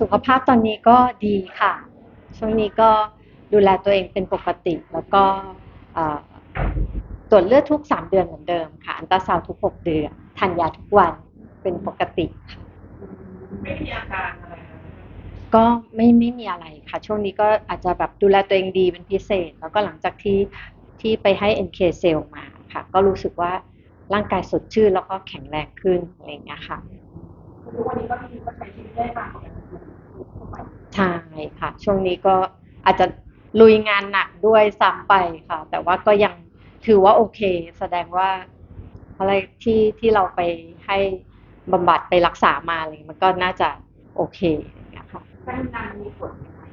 สุขภาพตอนนี้ก็ดีค่ะ ช่วงนี้ก็ดูแลตัวเองเป็นปกติ แล้วก็เอ่อตรวจเลือดทุกสามเดือนเหมือนเดิมค่ะ อันตราซาวด์ทุกหกเดือนทานยาทุกวันเป็นปกติค่ะไม่มีอาการอะไรนะก็ไม่ไม่มีอะไรค่ะ ช่วงนี้ก็อาจจะแบบดูแลตัวเองดีเป็นพิเศษ แล้วก็หลังจากที่ที่ไปให้ NK เซลมาค่ะ ก็รู้สึกว่าร่างกายสดชื่นแล้วก็แข็งแรงขึ้นอะไรอย่างเงี้ยค่ะ ทุกวันนี้ก็มีก็ใช้ชีวิตได้ตามปกติทั่วไปใช่ค่ะ ช่วงนี้ก็อาจจะลุยงานหนักด้วยซ้ำไปค่ะ แต่ว่าก็ยังถือว่าโอเค แสดงว่าอะไรที่ที่เราไปให้บำบัดไปรักษามาอะไรมันก็น่าจะโอเคอย่างเงี้ยค่ะการทำงานมีผลไหมคะ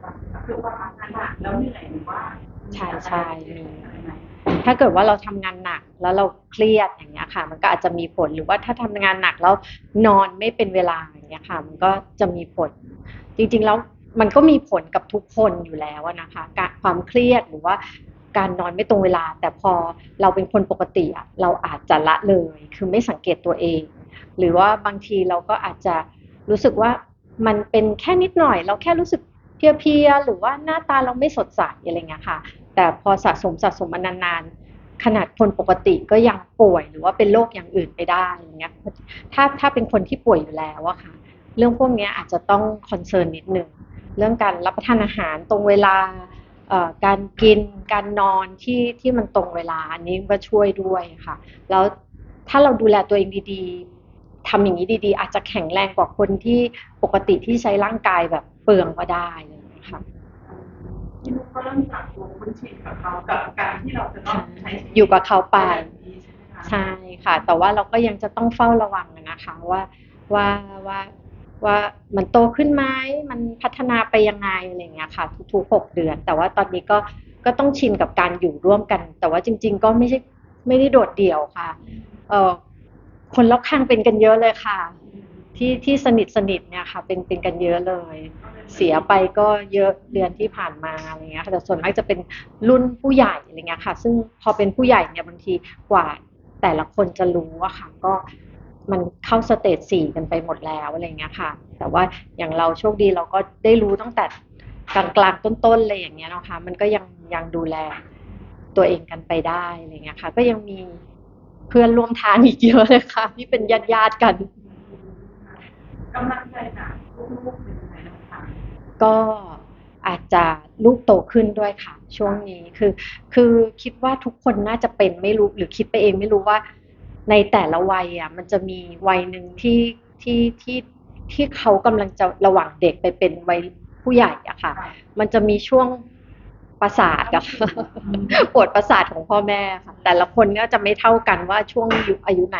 คือว่าทำงานหนักแล้วเหนื่อยหรือว่าใช่ใช่มี ถ้าเกิดว่าเราทำงานหนักแล้วเราเครียดอย่างเงี้ยค่ะ มันก็อาจจะมีผลหรือว่าถ้าทำงานหนักแล้วนอนไม่เป็นเวลาอย่างเงี้ยค่ะ มันก็จะมีผล จริงๆแล้วมันก็มีผลกับทุกคนอยู่แล้วนะคะความเครียดหรือว่าการนอนไม่ตรงเวลา แต่พอเราเป็นคนปกติอะเราอาจจะละเลย คือไม่สังเกตตัวเอง หรือว่าบางทีเราก็อาจจะรู้สึกว่ามันเป็นแค่นิดหน่อย เราแค่รู้สึกเพลียๆหรือว่าหน้าตาเราไม่สดใสอะไรเงี้ยค่ะ แต่พอสะสมสะสมมานานๆ ขนาดคนปกติก็ยังป่วยหรือว่าเป็นโรคอย่างอื่นไปได้อย่างเงี้ยถ้าถ้าเป็นคนที่ป่วยอยู่แล้วอะค่ะ เรื่องพวกนี้อาจจะต้องคอนเซิร์นนิดนึงเรื่องการรับประทานอาหารตรงเวลาการกินการนอนที่ที่มันตรงเวลาอันนี้ก็ช่วยด้วยค่ะ แล้วถ้าเราดูแลตัวเองดีๆทำอย่างนี้ดีๆ อาจจะแข็งแรงกว่าคนที่ปกติที่ใช้ร่างกายแบบเปลืองก็ได้อะค่ะ ที่นุ๊กก็เริ่มจากตัวคุ้นชินกับเขากับการที่เราจะต้องใช้ชีวิตอยู่กับเขาไป แบบนี้ใช่ไหมคะใช่ค่ะ แต่ว่าเราก็ยังจะต้องเฝ้าระวังนะคะว่าว่าว่าว่ามันโตขึ้นไหมมันพัฒนาไปยังไงอะไรอย่างเงี้ยค่ะ ทุกๆหกเดือน แต่ว่าตอนนี้ก็ก็ต้องชินกับการอยู่ร่วมกัน แต่ว่าจริง ๆ ก็ไม่ใช่ไม่ได้โดดเดี่ยวค่ะเออคนรอบข้างเป็นกันเยอะเลยค่ะ ที่ที่สนิทสนิทเนี่ยค่ะ เป็นเป็นกันเยอะเลย เสียไปก็เยอะเดือนที่ผ่านมาอะไรเงี้ยค่ะแต่ส่วนมากจะเป็นรุ่นผู้ใหญ่อะไรเงี้ยค่ะ ซึ่งพอเป็นผู้ใหญ่เนี่ยบางทีกว่าแต่ละคนจะรู้อะค่ะก็มันเข้าสเตจสี่กันไปหมดแล้วอะไรเงี้ยค่ะ แต่ว่าอย่างเราโชคดีเราก็ได้รู้ตั้งแต่กลางกลางต้นๆเลยอย่างเงี้ยนะคะมันก็ยังยังดูแลตัวเองกันไปได้อะไรเงี้ยค่ะ ก็ยังมีเพื่อนร่วมทางอีกเยอะเลยค่ะที่เป็นญาติญาติกัน กำลังใจจากลูกๆเป็นยังไงบ้างคะก็อาจจะลูกโตขึ้นด้วยค่ะ ช่วงนี้คือ คือคิดว่าทุกคนน่าจะเป็นไม่รู้หรือคิดไปเองไม่รู้ว่า ในแต่ละวัยอะมันจะมีวัยหนึ่งที่ที่ที่ที่เขากำลังจะระหว่างเด็กไปเป็นวัยผู้ใหญ่อะค่ะ มันจะมีช่วงประสาทอะค่ะปวดประสาทของพ่อแม่ค่ะ แต่ละคนก็จะไม่เท่ากันว่าช่วงอายุอายุไหน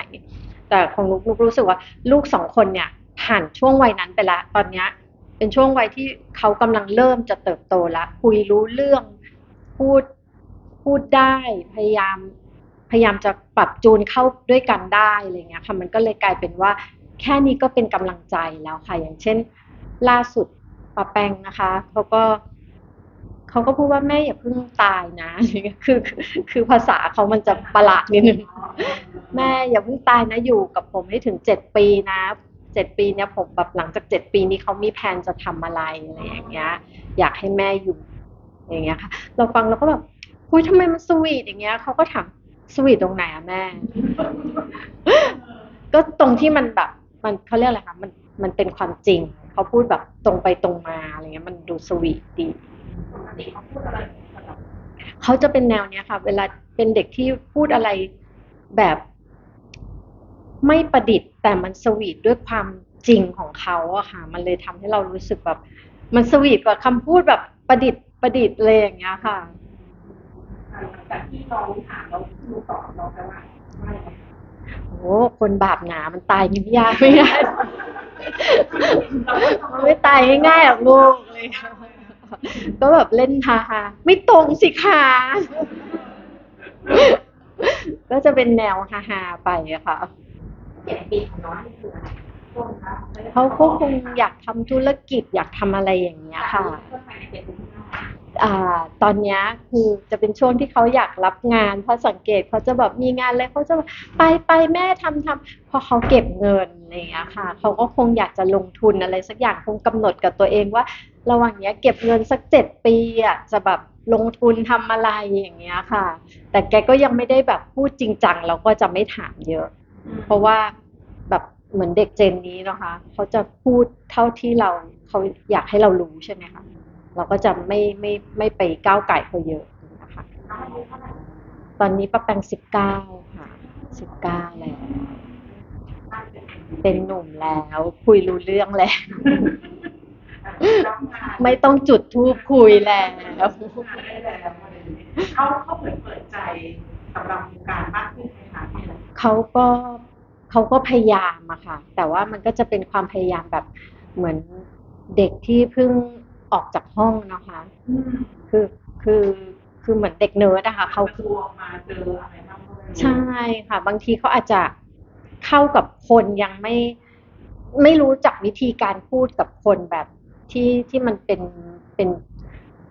แต่ของลูกลูกรู้สึกว่า ลูกสองคนเนี่ย ผ่านช่วงวัยนั้นไปละตอนเนี้ยเป็นช่วงวัยที่เขากำลังเริ่มจะเติบโตละคุยรู้เรื่องพูดพูดได้พยายามพยายามจะปรับจูนเข้าด้วยกันได้อะไรเงี้ยค่ะมันก็เลยกลายเป็นว่า แค่นี้ก็เป็นกำลังใจแล้วค่ะ อย่างเช่น ล่าสุดป้าแปงนะคะเขาก็เขาก็พูดว่าแม่อย่าเพิ่งตายนะคือคือคือภาษาเขามันจะประหลาดนิดนึงแม่อย่าเพิ่งตายนะอยู่กับผมให้ถึงเจ็ดปีนะ เจ็ดปีเนี่ยผมแบบหลังจากเจ็ดปีนี้เขามีแผนจะทำอะไรอะไรอย่างเงี้ย อยากให้แม่อยู่ อย่างเงี้ยค่ะ เราฟังเราก็แบบคุยทำไมมันสวีทอย่างเงี้ยเขาก็ถามสวีทตรงไหนอะแม่ ก็ตรงที่มันแบบ มันเขาเรียกอะไรคะมันมันเป็นความจริงเขาพูดแบบตรงไปตรงมาอะไรเงี้ย มันดูสวีทดีเขาจะเป็นแนวเนี้ยค่ะ เวลาเป็นเด็กที่พูดอะไรแบบ ไม่ประดิษฐ์แต่มันสวีทด้วยความจริงของเขาอะค่ะ มันเลยทำให้เรารู้สึกแบบ มันสวีทกว่าคำพูดแบบประดิษฐ์ประดิษฐ์เลยอย่างเงี้ยค่ะหลังจากที่น้องถามเราดูตอบเราไปว่าไม่ไงโอ้คนบาปหนามันตายง่ายๆไม่ได้มันไม่ตายง่ายๆหรอกลูกเลยค่ะก็แบบเล่นฮาฮาๆไม่ตรงสิคะก็จะเป็นแนวฮาฮาๆไปอะค่ะ เจ็ดปีของน้องนี่คืออะไรช่วงคะเขาก็คงอยากทำธุรกิจอยากทำอะไรอย่างเงี้ยค่ะเพื่อภายในเจ็ดปีข้างหน้าอ่าตอนเนี้ยคือจะเป็นช่วงที่เขาอยากรับงานเพราะสังเกตเขาจะแบบมีงานอะไรเขาจะแบบไปไปแม่ทำทำพอเขาเก็บเงินอะไรอย่างเงี้ยค่ะเขาก็คงอยากจะลงทุนอะไรสักอย่างคงกำหนดกับตัวเองว่า ระหว่างเนี้ยเก็บเงินสักเจ็ดปีอะจะแบบลงทุนทำอะไรอย่างเงี้ยค่ะ แต่แกก็ยังไม่ได้แบบพูดจริงจังเราก็จะไม่ถามเยอะ เพราะว่าแบบเหมือนเด็กเจนนี้นะคะเขาจะพูดเท่าที่เราเขาอยากให้เรารู้ใช่ไหมคะเราก็จะไม่ไม่ไม่ไปก้าวไก่เขาเยอะนะคะน้องอายุเท่าไหร่ตอนนี้ป้าแปงสิบเก้าค่ะสิบเก้าแล้วบ้านเป็นเป็นหนุ่มแล้วคุยรู้เรื่องแล้วรับงานไม่ต้องจุดทูปคุยแล้วได้แล้วอะไรอย่างเงี้ยเขาเขาเหมือนเปิดใจ สำหรับวงการมากขึ้นไหมคะพี่อะไรเขาก็เขาก็พยายามอะค่ะ แต่ว่ามันก็จะเป็นความพยายามแบบเหมือนเด็กที่เพิ่งออกจากห้องนะคะอืมคือคือคือเหมือนเด็กเนิร์ดอะค่ะเขาประตูออกมาเจออะไรบ้างก็ไม่รู้ใช่ค่ะ บางทีเขาอาจจะเข้ากับคนยังไม่ไม่รู้จักวิธีการพูดกับคนแบบที่ที่มันเป็นเป็น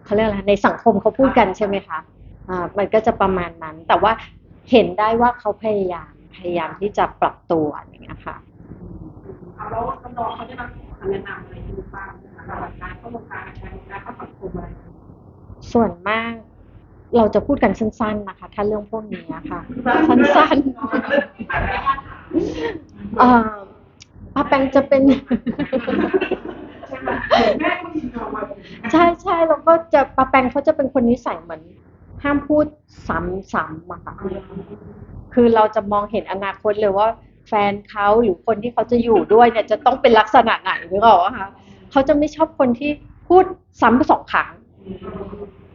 เขาเรียกอะไรในสังคมเขาพูดกันใช่ไหมคะอ่า มันก็จะประมาณนั้น แต่ว่าเห็นได้ว่าเขาพยายามพยายามที่จะปรับตัวอย่างเงี้ยค่ะเอาแล้วน้องเขาได้รับคำแนะนำอะไรอยู่บ้างนะคะสำหรับการเข้าวงการการการเข้าสังคมอะไรส่วนมากเราจะพูดกันสั้น ๆ นะคะ ถ้าเรื่องพวกนี้ค่ะ สั้นๆเอ่อป้าแปงจะเป็นใช่ไหมแม่ก็ยินยอมมาใช่ใช่แล้วก็จะป้าแปงเขาจะเป็นคนนิสัยเหมือน ห้ามพูดซ้ำๆอะค่ะคือเราจะมองเห็นอนาคตเลยว่าแฟนเขาหรือคนที่เขาจะอยู่ด้วยเนี่ยจะต้องเป็นลักษณะไหนหรือเปล่าคะเขาจะไม่ชอบคนที่พูดซ้ำสองครั้ง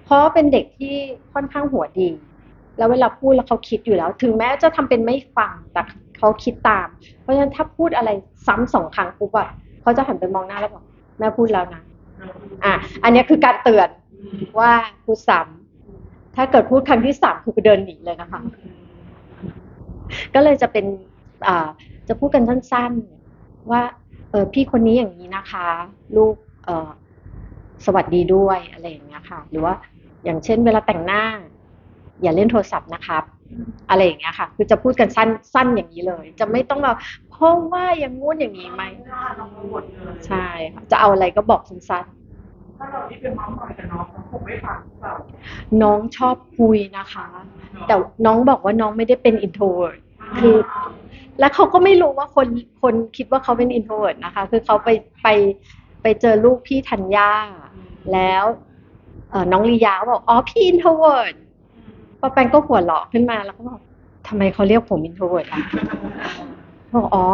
เพราะเป็นเด็กที่ค่อนข้างหัวดี แล้วเวลาพูดแล้วเขาคิดอยู่แล้ว ถึงแม้จะทำเป็นไม่ฟังแต่เขาคิดตาม เพราะฉะนั้นถ้าพูดอะไรซ้ำสองครั้งปุ๊บอะเขาจะหันไปมองหน้าแล้วบอกแม่พูดแล้วนะอะอันนี้คือการเตือนว่าพูดซ้ำ ถ้าเกิดพูดครั้งที่สามคือเดินหนีเลยนะคะ ก็เลยจะเป็นจะพูดกันสั้นๆ ว่าเออพี่คนนี้อย่างนี้นะคะ ลูกเออสวัสดีด้วยอะไรอย่างเงี้ยค่ะ หรือว่าอย่างเช่น เวลาแต่งหน้า อย่าเล่นโทรศัพท์นะครับ อะไรอย่างเงี้ยค่ะ คือจะพูดกันสั้นสั้นอย่างนี้เลย จะไม่ต้องแบบเพราะว่าอย่างงู้นอย่างนี้ไหมใช่ค่ะจะเอาอะไรก็บอกสั้น ถ้าเราที่เป็นเมาส์มอยกับน้องเขาคงไม่ฟังเราๆน้องชอบคุยนะคะ แต่น้องบอกว่าน้องไม่ได้เป็น introvert คือ แล้วเขาก็ไม่รู้ว่าคนคนคิดว่าเขาเป็น introvert นะคะ คือเขาไปไปไปเจอลูกพี่ธัญญาแล้วเอ่อน้องลียาก็บอกอ๋อพี่ introvert ป้าแปงก็หัวเราะขึ้นมาแล้วก็บอกทำไมเขาเรียกผม introvert อะบอกอ๋อ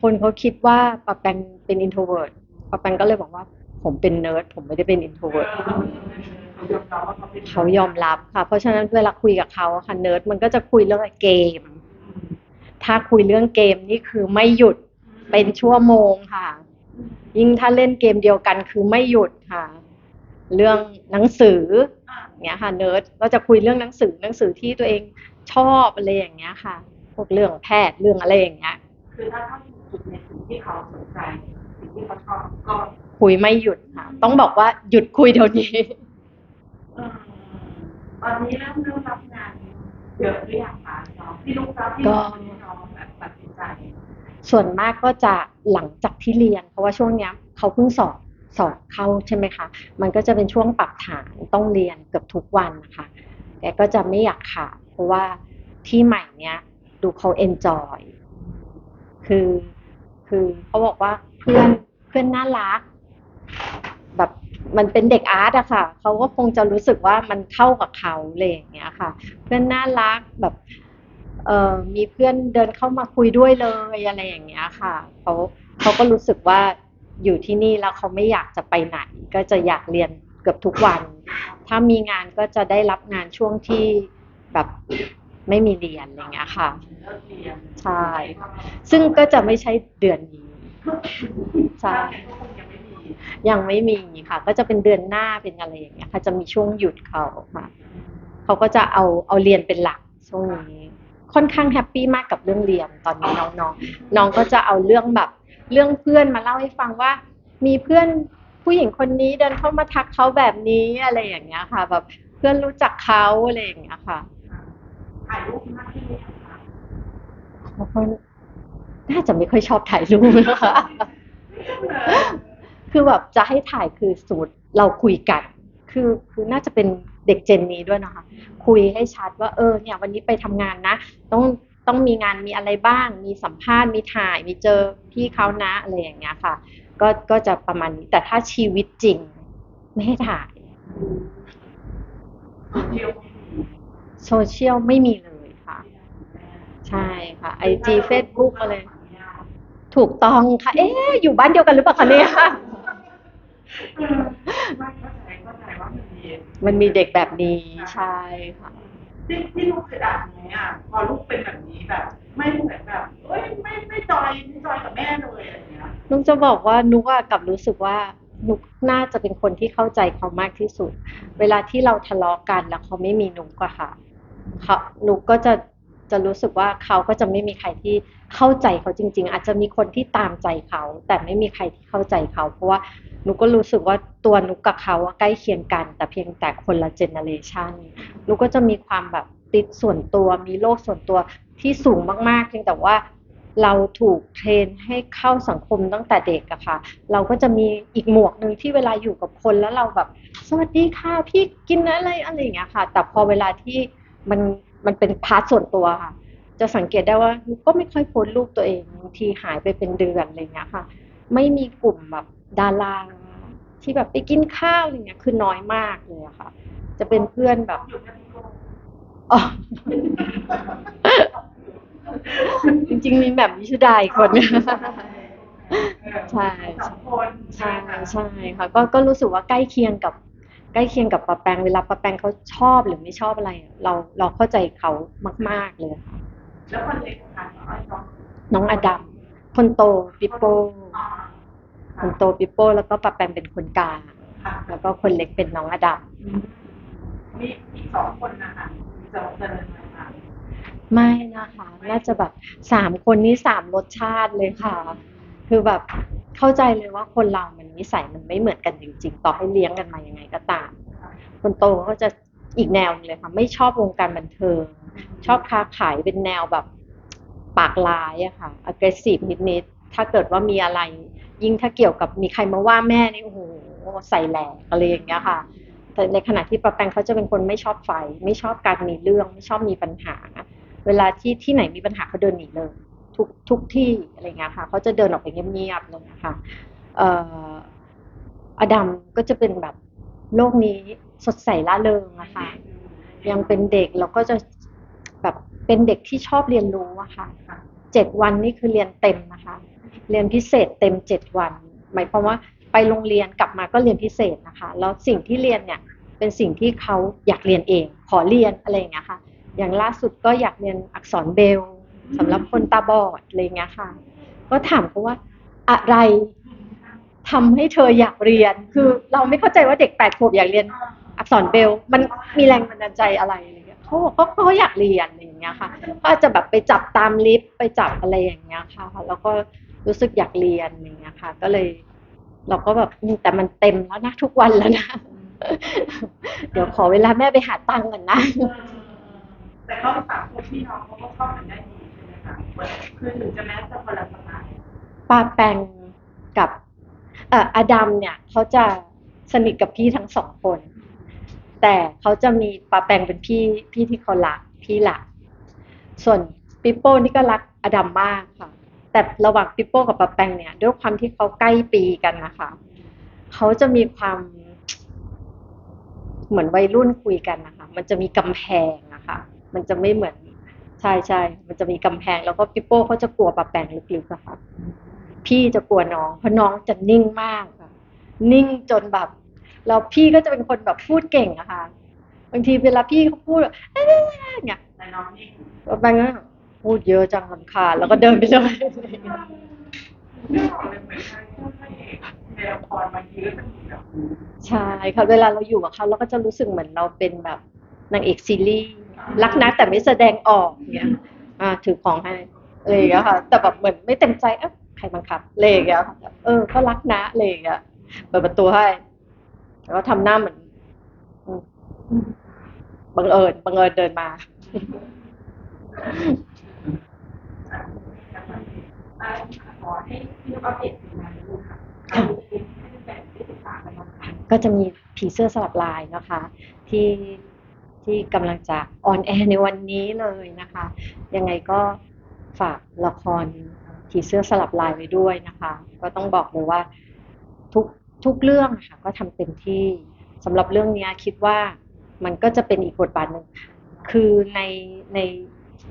คนเขาคิดว่าป้าแปงเป็น introvert ป้าแปงก็เลยบอกว่า ผมเป็นเนิร์ดผมไม่ได้เป็น introvert เขายอมรับว่าเขายอมรับค่ะ เพราะฉะนั้นเวลาคุยกับเขาค่ะเนิร์ดมันก็จะคุยเรื่องเกม ถ้าคุยเรื่องเกมนี่คือไม่หยุดเป็นชั่วโมงค่ะ ยิ่งถ้าเล่นเกมเดียวกันคือไม่หยุดค่ะ เรื่องหนังสือเงี้ยค่ะเนิร์ดก็จะคุยเรื่องหนังสือหนังสือที่ตัวเองชอบอะไรอย่างเงี้ยค่ะ พวกเรื่องแพทย์เรื่องอะไรอย่างเงี้ย คือถ้าเขาอยู่จุดในสิ่งที่เขาสนใจสิ่งที่เขาชอบก็ คุยไม่หยุดค่ะ ต้องบอกว่าหยุดคุยเดี๋ยวนี้เอ่อตอนนี้เริ่มเริ่มรับงานเยอะหรือยังคะน้องที่ลูกรับที่ก็น้องแบบตัดสินใจ ส่วนมากก็จะหลังจากที่เรียน เพราะว่าช่วงเนี้ยเขาเพิ่งสอบสอบเข้าใช่ไหมคะ มันก็จะเป็นช่วงปรับฐานต้องเรียนเกือบทุกวันนะคะแกก็จะไม่อยากขาดเพราะว่าที่ใหม่เนี้ยดูเขาเอนจอย คือ คือเขาบอกว่าเพื่อนเพื่อนน่ารัก แบบมันเป็นเด็กอาร์ตอะค่ะเขาก็คงจะรู้สึกว่ามันเข้ากับเขาเลยอย่างเงี้ยค่ะ เพื่อนน่ารักแบบเอ่อมีเพื่อนเดินเข้ามาคุยด้วยเลยอะไรอย่างเงี้ยค่ะเขาเขาก็รู้สึกว่าอยู่ที่นี่แล้วเขาไม่อยากจะไปไหน ก็จะอยากเรียนเกือบทุกวัน ถ้ามีงานก็จะได้รับงานช่วงที่แบบไม่มีเรียนอะไรอย่างเงี้ยค่ะใช่ซึ่งก็จะไม่ใช่เดือนนี้ใช่ ยังไม่มียังไม่มีค่ะ ก็จะเป็นเดือนหน้าเป็นอะไรอย่างเงี้ยค่ะ จะมีช่วงหยุดเขาค่ะเขาก็จะเอาเอาเรียนเป็นหลักช่วงนี้ ค่อนข้างแฮปปี้มากกับเรื่องเรียนตอนนี้น้องๆน้องก็จะเอาเรื่องแบบเรื่องเพื่อนมาเล่าให้ฟังว่า มีเพื่อนผผู้หญิงคนนี้เดินเข้ามาทักเขาแบบนี้อะไรอย่างเงี้ยค่ะ แบบเพื่อนรู้จักเขาอะไรอย่างเงี้ยค่ะถ่ายรูปมากที่สุดค่ะเขาก็น่าจะไม่ค่อยชอบถ่ายรูปนะคะ คือแบบจะให้ถ่ายคือสมมติเราคุยกัน คือคือน่าจะเป็นเด็กเจนนี้ด้วยนะคะคุยให้ชัดว่าเออเนี่ยวันนี้ไปทำงานนะ ต้องต้องมีงานมีอะไรบ้าง มีสัมภาษณ์มีถ่ายมีเจอพี่เขานะอะไรอย่างเงี้ยค่ะ ก็ก็จะประมาณนี้แต่ถ้าชีวิตจริง ไม่ให้ถ่ายเดียวโซเชียลไม่มีเลยค่ะ ใช่ค่ะไอจีเฟซบุ๊กอะไร ถูกต้องค่ะ เอ๊ะอยู่บ้านเดียวกันหรือเปล่าคะเนี่ยเออ ไม่เข้าใจเข้าใจว่ามันมีมันมีเด็กแบบนี้ใช่ค่ะที่ที่ลูกเคยด่าไหมอะพอลูกเป็นแบบนี้แบบ ไม่เหมือนแบบเอ้ยไม่ไม่จอยไม่จอยกับแม่เลยอะไรอย่างเงี้ยนุกจะบอกว่านุกอะกลับรู้สึกว่านุกน่าจะเป็นคนที่เข้าใจเขามากที่สุด เวลาที่เราทะเลาะกันแล้วเขาไม่มีนุกอะค่ะเขานุกก็จะจะรู้สึกว่าเขาก็จะไม่มีใครที่เข้าใจเขาจริง ๆ อาจจะมีคนที่ตามใจเขา แต่ไม่มีใครที่เข้าใจเขา เพราะว่า นุกก็รู้สึกว่าตัวนุกกับเขาใกล้เคียงกัน แต่เพียงแต่คนละเจเนอเรชันนุกก็จะมีความแบบติดส่วนตัวมีโลกส่วนตัวที่สูงมากๆเพียงแต่ว่าเราถูกเทรนให้เข้าสังคมตั้งแต่เด็กอะค่ะ เราก็จะมีอีกหมวกหนึ่งที่เวลาอยู่กับคนแล้วเราแบบ สวัสดีค่ะพี่กินอะไรอะไรอย่างเงี้ยค่ะ แต่พอเวลาที่มันมันเป็นพาร์ทส่วนตัวค่ะ จะสังเกตได้ว่าก็ไม่ค่อยโพสต์รูปตัวเองบางทีหายไปเป็นเดือนอะไรเงี้ยค่ะ ไม่มีกลุ่มแบบ ดาราที่แบบไปกินข้าวอะไรเงี้ยคือน้อยมากเลยอะค่ะ จะเป็นเพื่อนแบบอยู่กับพี่โก้อ๋อจริงๆมีแบบวิชุดาอีกคนใช่สองคนใช่ใช่ค่ะ ก็ก็รู้สึกว่าใกล้เคียงกับ ใกล้เคียงกับปะแปงเวลาปะแปงเขาชอบหรือไม่ชอบอะไรอะเราเราเข้าใจเขามาก ๆเลยค่ะแล้วคนเล็กของการอ้อยน้องน้องอดัมคนโตปิโป้อ่า คนโตปิโป้แล้วก็ปะแปงเป็นคนกลางค่ะแล้วก็คนเล็กเป็นน้องอดัมมีอีกสองคนนะคะจะเดินมาค่ะไม่นะคะ น่าจะแบบสามคนนี้สามรสชาติเลยค่ะ คือแบบเข้าใจเลยว่าคนเรามันนิสัยมันไม่เหมือนกันจริง ๆ ต่อให้เลี้ยงกันมายังไงก็ตาม คนโตก็จะอีกแนวหนึงเลยค่ะไม่ชอบวงการบันเทิง ชอบค้าขายเป็นแนวแบบปากร้ายอะค่ะ aggressive นิดๆถ้าเกิดว่ามีอะไร ยิ่งถ้าเกี่ยวกับมีใครมาว่าแม่นี่โอ้โหใส่แหลกอะไรอย่างเงี้ยค่ะ แต่ในขณะที่ปะแปงเขาจะเป็นคนไม่ชอบไฟ ไม่ชอบการมีเรื่องไม่ชอบมีปัญหา เวลาที่ที่ไหนมีปัญหาเขาเดินหนีเลยทุกทุกที่อะไรเงี้ยค่ะเขาจะเดินออกไปเงียบๆเลยนะคะเอ่ออดัมก็จะเป็นแบบโลกนี้สดใสล่าเริงอะค่ะยังเป็นเด็กแล้วก็จะแบบเป็นเด็กที่ชอบเรียนรู้อะค่ะเจ็ดวันนี่คือเรียนเต็มนะคะ เรียนพิเศษเต็มเจ็ดวัน หมายความว่าไปโรงเรียนกลับมาก็เรียนพิเศษนะคะ แล้วสิ่งที่เรียนเนี่ยเป็นสิ่งที่เขาอยากเรียนเอง ขอเรียนอะไรอย่างเงี้ยค่ะ อย่างล่าสุดก็อยากเรียนอักษรเบลล์สำหรับคนตาบอดอะไรอย่างเงี้ยค่ะ ก็ถามเขาว่าอะไรทำให้เธออยากเรียน คือเราไม่เข้าใจว่าเด็กแปดขวบอยากเรียนอักษรเบล มันมีแรงบันดาลใจอะไรอะไรเงี้ยเขาบอกเขาเขาอยากเรียนอะไรอย่างเงี้ยค่ะ ก็จะแบบไปจับตามลิฟต์ไปจับอะไรอย่างเงี้ยค่ะ แล้วก็ รู้สึกอยากเรียนอย่างเงี้ยค่ะ ก็เลย เราก็แบบอืมแต่มันเต็มแล้วนะทุกวันแล้วนะ เดี๋ยวขอเวลาแม่ไปหาตังค์ก่อนนะ แต่เขาสามคนพี่น้องเขาก็เข้ากันได้ดีใช่ไหมคะคือถึงจะแม้จะคนละสไตล์ปาแปงกับเอ่ออดัมเนี่ยเขาจะสนิทกับพี่ทั้งสองคน แต่เขาจะมีปาแปงเป็นพี่พี่ที่เขารักพี่หลักส่วนปิโป้นี่ก็รักอดัมมากค่ะ แต่ระหว่างปิโป้กับปาแปงเนี่ย ด้วยความที่เขาใกล้ปีกันนะคะเขาจะมีความ เหมือนวัยรุ่นคุยกันนะคะ มันจะมีกำแพงนะคะ มันจะไม่เหมือนใช่ใช่มันจะมีกำแพง แล้วก็ปิโป้เขาจะกลัวปลาแปงลึกๆอะค่ะ พี่จะกลัวน้องเพราะน้องจะนิ่งมากค่ะนิ่งจนแบบแล้วพี่ก็จะเป็นคนแบบพูดเก่งอะค่ะบางทีเวลาพี่เขาพูดแบบเอ๊ะเนี่ยแต่น้องนี่ปลาแปงก็ พูดเยอะจังลำคาญแล้วก็เดินไปเลยเรื่องของเลยเหมือนกันพระเอกในละครบางทีก็จะมีแบบใช่ค่ะเวลาเราอยู่กับเขาเราก็จะรู้สึกเหมือนเราเป็นแบบนางเอกซีรีส์รักนะแต่ไม่แสดงออกเนี่ยอ่าถือของให้อะไรอย่างเงี้ยค่ะ แต่แบบเหมือนไม่เต็มใจเอ๊ะใครบังคับอะไรอย่างเงี้ยค่ะเออ ก็รักนะอะไรอย่างเงี้ยเปิดประตูให้แล้วก็ทำหน้าเหมือนอืมบังเอิญบังเอิญเดินมา ขอให้พี่อัปเดตผลงานดูค่ะก็จะมีผีเสื้อสลับลายนะคะ ที่ที่กำลังจะออนแอร์ในวันนี้เลยนะคะ ยังไงก็ฝากละครผีเสื้อสลับลายไว้ด้วยนะคะ ก็ต้องบอกเลยว่าทุกทุกเรื่องค่ะก็ทำเต็มที่สำหรับเรื่องนี้คิดว่ามันก็จะเป็นอีกบทบาทหนึ่งคือในใน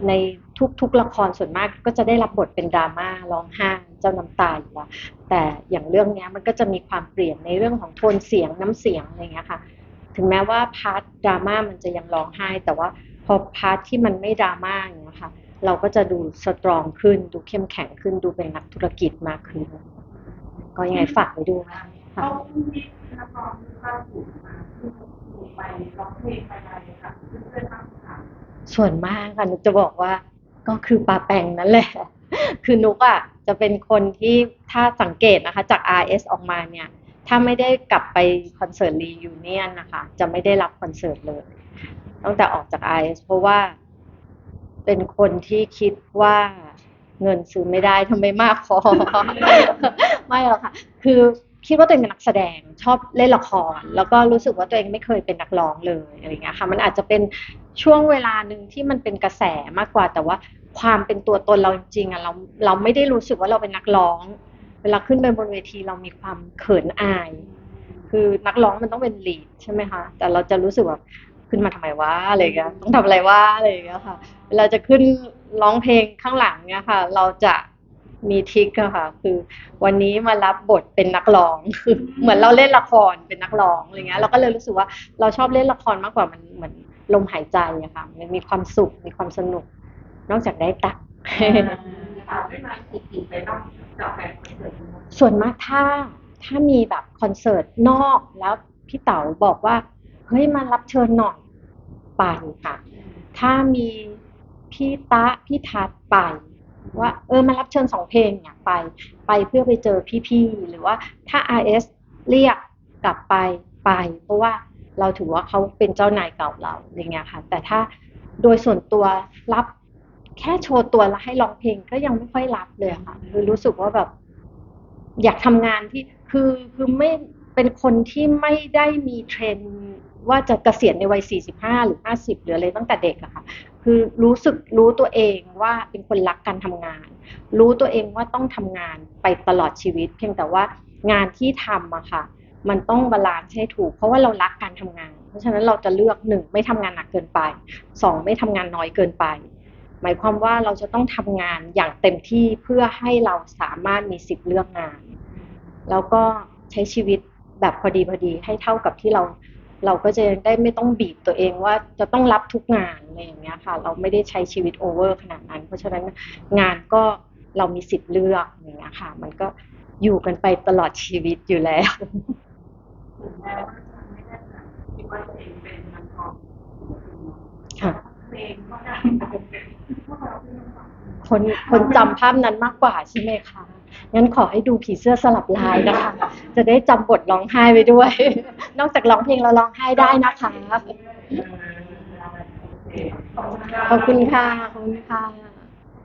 ในทุกทุกละครส่วนมากก็จะได้รับบทเป็นดราม่าร้องไห้เจ้าน้ำตาอยู่แล้วแต่อย่างเรื่องนี้มันก็จะมีความเปลี่ยนในเรื่องของโทนเสียงน้ำเสียงอะไรเงี้ยค่ะ ถึงแม้ว่าพาร์ทดราม่ามันจะยังร้องไห้ แต่ว่าพอพาร์ทที่มันไม่ดราม่าอย่างเงี้ยค่ะ เราก็จะดูสตรองขึ้น ดูเข้มแข็งขึ้น ดูเป็นนักธุรกิจมากขึ้น ก็ยังไงฝากไว้ด้วยค่ะเขามีนักร้องเข้าสู่มาคือไปร้องเพลงไปอะไรค่ะเพื่อนๆบ้างค่ะ ส่วนมากค่ะนุกจะบอกว่าก็คือปลาแปงนั่นแหละ คือนุกอะจะเป็นคนที่ถ้าสังเกตนะคะ จาก RS ออกมาเนี่ย ถ้าไม่ได้กลับไปคอนเสิร์ตรียูเนียนนะคะ จะไม่ได้รับคอนเสิร์ตเลยตั้งแต่ออกจาก RS เพราะว่า เป็นคนที่คิดว่าเงินซื้อไม่ได้ทำไมมากพอ ไม่หรอกค่ะ คือคิดว่าตัวเองเป็นนักแสดงชอบเล่นละคร แล้วก็รู้สึกว่าตัวเองไม่เคยเป็นนักร้องเลยอะไรเงี้ยค่ะ มันอาจจะเป็น ช่วงเวลาหนึ่งที่มันเป็นกระแสมากกว่า แต่ว่าความเป็นตัวตนเราจริงๆอะเราเราไม่ได้รู้สึกว่าเราเป็นนักร้อง เวลาขึ้นไปบนเวทีเรามีความเขินอาย คือนักร้องมันต้องเป็นลีดใช่ไหมคะแต่เราจะรู้สึกว่าขึ้นมาทำไมวะอะไรเงี้ยต้องทำอะไรวะอะไรเงี้ยค่ะเวลาจะขึ้นร้องเพลงข้างหลังเนี่ยค่ะ เราจะมีทิกอะค่ะ คือวันนี้มารับบทเป็นนักร้องคือเหมือนเราเล่นละครเป็นนักร้องอะไรเงี้ยเราก็เลยรู้สึกว่าเราชอบเล่นละครมากกว่ามันเหมือน ลมหายใจอะค่ะมันมีความสุขมีความสนุก นอกจากได้ตังค์ถามได้มากี่ปีไปต้องจากแฟนคอนเสิร์ตนี้ส่วนมากถ้าถ้ามีแบบคอนเสิร์ตนอกแล้วพี่เต๋าบอกว่า เฮ้ยมารับเชิญหน่อยไปค่ะ ถ้ามีพี่ตะพี่ทัดไปว่าเออมารับเชิญสองเพลงเนี่ยไป ไปเพื่อไปเจอพี่ๆหรือว่าถ้า RS เรียกกลับไปไป เพราะว่า เราถือว่าเขาเป็นเจ้านายเก่าเราอย่างเงี้ยค่ะ แต่ถ้าโดยส่วนตัวรับแค่โชว์ตัวแล้วให้ร้องเพลงก็ยังไม่ค่อยรับเลยค่ะ คือรู้สึกว่าแบบ อยากทำงานที่คือคือไม่เป็นคนที่ไม่ได้มีเทรนว่าจะเกษียณในวัย 45 หรือ 50 หรืออะไรตั้งแต่เด็กอะค่ะ คือรู้สึกรู้ตัวเองว่าเป็นคนรักการทำงาน รู้ตัวเองว่าต้องทำงานไปตลอดชีวิต เพียงแต่ว่างานที่ทำอะค่ะ มันต้องบาลานซ์ให้ถูก เพราะว่าเรารักการทำงาน เพราะฉะนั้นเราจะเลือกหนึ่งไม่ทำงานหนักเกินไปสองไม่ทำงานน้อยเกินไป หมายความว่าเราจะต้องทำงานอย่างเต็มที่เพื่อให้เราสามารถมีสิทธิ์เลือกงาน แล้วก็ใช้ชีวิตแบบพอดีพอดีให้เท่ากับที่เราเราก็จะได้ไม่ต้องบีบตัวเองว่าจะต้องรับทุกงานอะไรอย่างเงี้ยค่ะ เราไม่ได้ใช้ชีวิตโอเวอร์ขนาดนั้น เพราะฉะนั้นงานก็เรามีสิทธิ์เลือกอย่างเงี้ยค่ะ มันก็อยู่กันไปตลอดชีวิตอยู่แล้ว ถึงแม้ว่าจะไม่ได้คิดว่าตัวเองเป็นนักร้องค่ะเพลงก็ได้พวกเราเป็นนักร้องคนคนจำภาพนั้นมากกว่าใช่ไหมคะ งั้นขอให้ดูผีเสื้อสลับลายนะคะ จะได้จำบทร้องไห้ไปด้วย นอกจากร้องเพลงแล้วร้องไห้ได้นะคะ ขอบคุณค่ะ ขอบคุณค่ะ